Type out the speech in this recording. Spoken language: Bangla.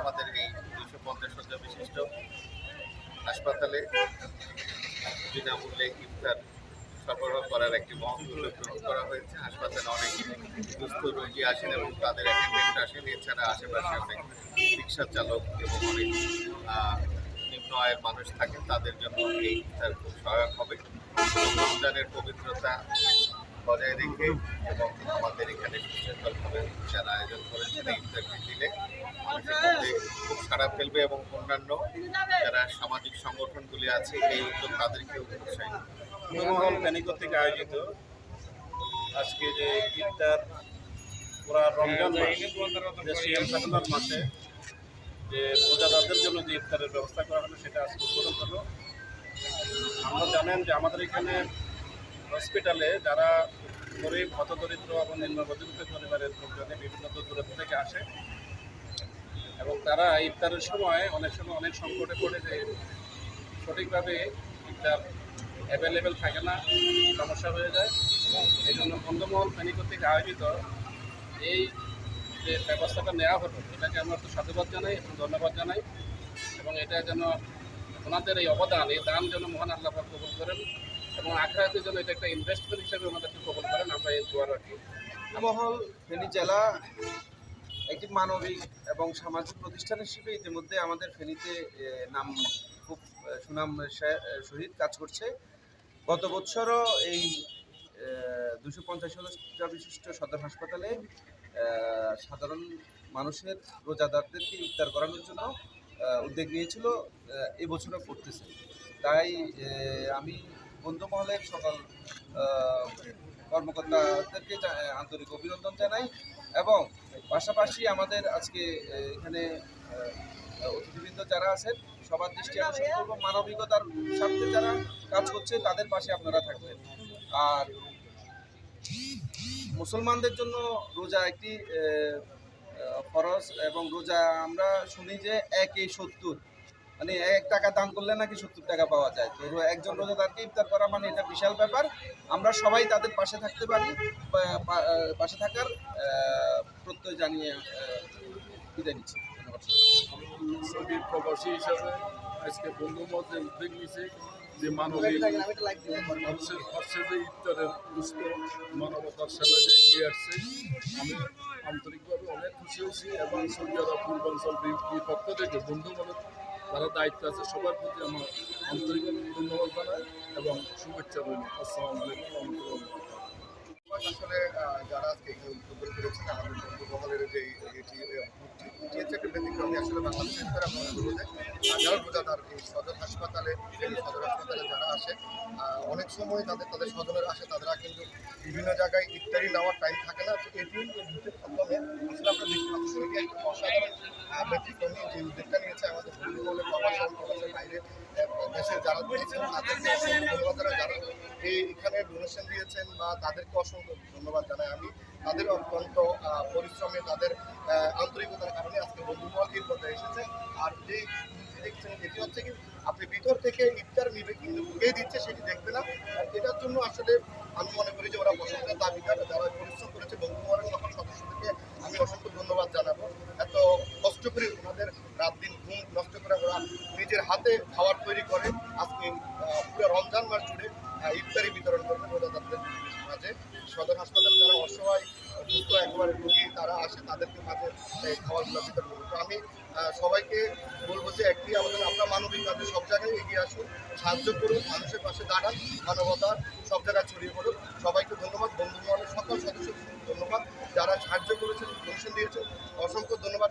আমাদের এই দুশো পঞ্চাশ শয্যা বিশিষ্ট হাসপাতালে বিনামূল্যে ইফতার সরবরাহ করার একটি মহৎ গ্রহণ করা হয়েছে। হাসপাতালে অনেক দুস্থ রোগী আসেন এবং তাদের অ্যাটেন্ডেন্ট আসেন। এছাড়া আশেপাশে অনেক রিক্সা চালক এবং অনেক নিম্ন আয়ের মানুষ থাকেন তাদের জন্য এই ইফতার খুব সহায়ক হবে রমজানের পবিত্রতা বজায় রেখে এবং আমাদের এখানে সুশৃঙ্খলভাবে যারা আয়োজন করেছেন এই ইফতারটি দিলে মানুষের মধ্যে খুব সারা ফেলবে এবং অন্যান্য যারা সামাজিক সংগঠনগুলি আছে, এই উদ্যোগ তাদেরকেও উৎসাহিত। মনোহল ফেনী কর্তৃক আয়োজিত আজকে যে ইফতার পুরা রমজান মাসে যে রোজাদারদের জন্য যে ইফতারের ব্যবস্থা করা হলো, সেটা আজকে উদ্বোধন হলো। আমরা জানেন যে আমাদের এখানে হসপিটালে যারা গরিব হতদরিদ্র এবং নিম্ন মধ্যবিত্ত পরিবারের লোকজনে বিভিন্ন দূর দূরান্ত থেকে আসে এবং তারা ইফতারের সময় অনেক সময় অনেক সংকটে পড়ে যে সঠিকভাবে ইফতার অ্যাভেলেবেল থাকে না, সমস্যা হয়ে যায়। এই জন্য বন্ধমহল ফেনী কর্তৃক আয়োজিত এই যে ব্যবস্থাটা নেওয়া হলো, এটাকে আমরা একটু সাধুবাদ জানাই এবং ধন্যবাদ জানাই এবং এটা যেন ওনাদের এই অবদান, এই দান যেন মহান আল্লাহ কবুল করেন এবং আখড়াতের জন্য এটা একটা ইনভেস্টমেন্ট হিসেবে আমাদেরকে কবুল করেন, আমরা এই দোয়া রাখি। মহল ফেনী জেলা একটি মানবিক এবং সামাজিক প্রতিষ্ঠান হিসেবে ইতিমধ্যে আমাদের ফেনীতে নাম খুব সুনাম সহিত কাজ করছে। গত বছরও এই দুশো পঞ্চাশ সদস্য বিশিষ্ট সদর হাসপাতালে সাধারণ মানুষের রোজাদারদেরকে ইফতার করানোর জন্য উদ্যোগ নিয়েছিল এবছরও করতেছে। তাই আমি বন্ধু মহলের সকল কর্মকর্তাদেরকে আন্তরিক অভিনন্দন জানাই এবং পাশাপাশি আমাদের আজকে এখানে অতিথিবৃন্দ যারা আছেন, সবার দৃষ্টি আকর্ষণ করব। মানবিকতার স্বার্থে যারা কাজ করছে, তাদের পাশে আপনারা থাকবেন। আর মুসলমানদের জন্য রোজা একটি ফরজ এবং রোজা আমরা শুনি যে একে সত্তর। মানে এক টাকা দান করলে নাকি সত্তর টাকা পাওয়া যায়। তো একজন রোজাদারকে ইফতার করা মানে এটা বিশাল ব্যাপার। আমরা সবাই তাদের পাশে থাকতে পারি পাশে থাকার প্রত্যয় জানিয়ে বিদায় নিচ্ছি। প্রবাসী হিসাবে আজকে বন্ধু মধ্যে উদ্যোগ নিয়েছে। যে মানবিক ইফতারের দুষ্ট মানবতার সেবা যে এগিয়ে আসছে আমি আন্তরিকভাবে অনেক খুশি হয়েছি এবং সৌদি আরব পূর্বাঞ্চল বিপক্ষ পক্ষ থেকে বন্ধু মনে যারা দায়িত্ব আছে সবার প্রতি আমার আন্তরিকভাবে ধন্যবাদ জানাই এবং শুভেচ্ছা রইল। আসসালামু আলাইকুম রহমতুল্লাহ আসলে আহ, যারা আজকে যে এটি এটি হচ্ছে একটা আসলে বাংলাদেশের আমরা মনে সদর হাসপাতালে সদর হাসপাতালে যারা আসে অনেক সময় তাদের তাদের স্বজনের আসে তারা কিন্তু বিভিন্ন জায়গায় ইফতারি নেওয়ার টাইম থাকে না। তো এটি বুথের মাধ্যমে আসলে আমরা দেখতে উদ্যোগটা নিয়েছে আমাদের প্রবাসের বাইরে দেশের যারা দিয়েছেন তাদেরকে ধন্যবাদ। যারা এই এখানে ডোনেশন দিয়েছেন বা তাদেরকে অসংখ্য ধন্যবাদ জানাই আমি। তাদের অত্যন্ত পরিশ্রমে, তাদের আন্তরিকতার কারণে আজকে বন্ধুমহল এই পর্যায়ে এসেছে। আর যে দেখছেন, এটি হচ্ছে কি, আপনি ভিতর থেকে ইফতার নিবে কিন্তু কে দিচ্ছে সেটি দেখবে না। এটার জন্য আসলে আমি মনে করি যে ওরা প্রশংসার দাবিদার যারা পরিশ্রম করেছে বন্ধুমহলের সকল সদস্যদেরকে আমি অসংখ্য ধন্যবাদ জানাব। এত কষ্ট করে ওনাদের রাত দিন ঘুম নষ্ট করে ওরা নিজের হাতে খাবার তৈরি করে। আজকে পুরো রমজান মাস জুড়ে ইফতারি বিতরণ করবে রোজাদারদের মাঝে। সদর হাসপাতালে যারা অসহায় সুস্থ একেবারে রোগী তারা আসে, তাদেরকে মাঝে খাবারগুলো বিতরণ করব তো আমি সবাইকে বলব যে একটি আমাদের, আমরা মানবিক কাজে সব জায়গায় এগিয়ে আসুন, সাহায্য করুন, মানুষের পাশে দাঁড়ান, মানবতা সব জায়গায় ছড়িয়ে পড়ুন সবাইকে ধন্যবাদ, বন্ধু মহলের সকল সদস্যকে ধন্যবাদ। যারা সাহায্য করেছেন ডোনেশন দিয়েছেন, অসংখ্য ধন্যবাদ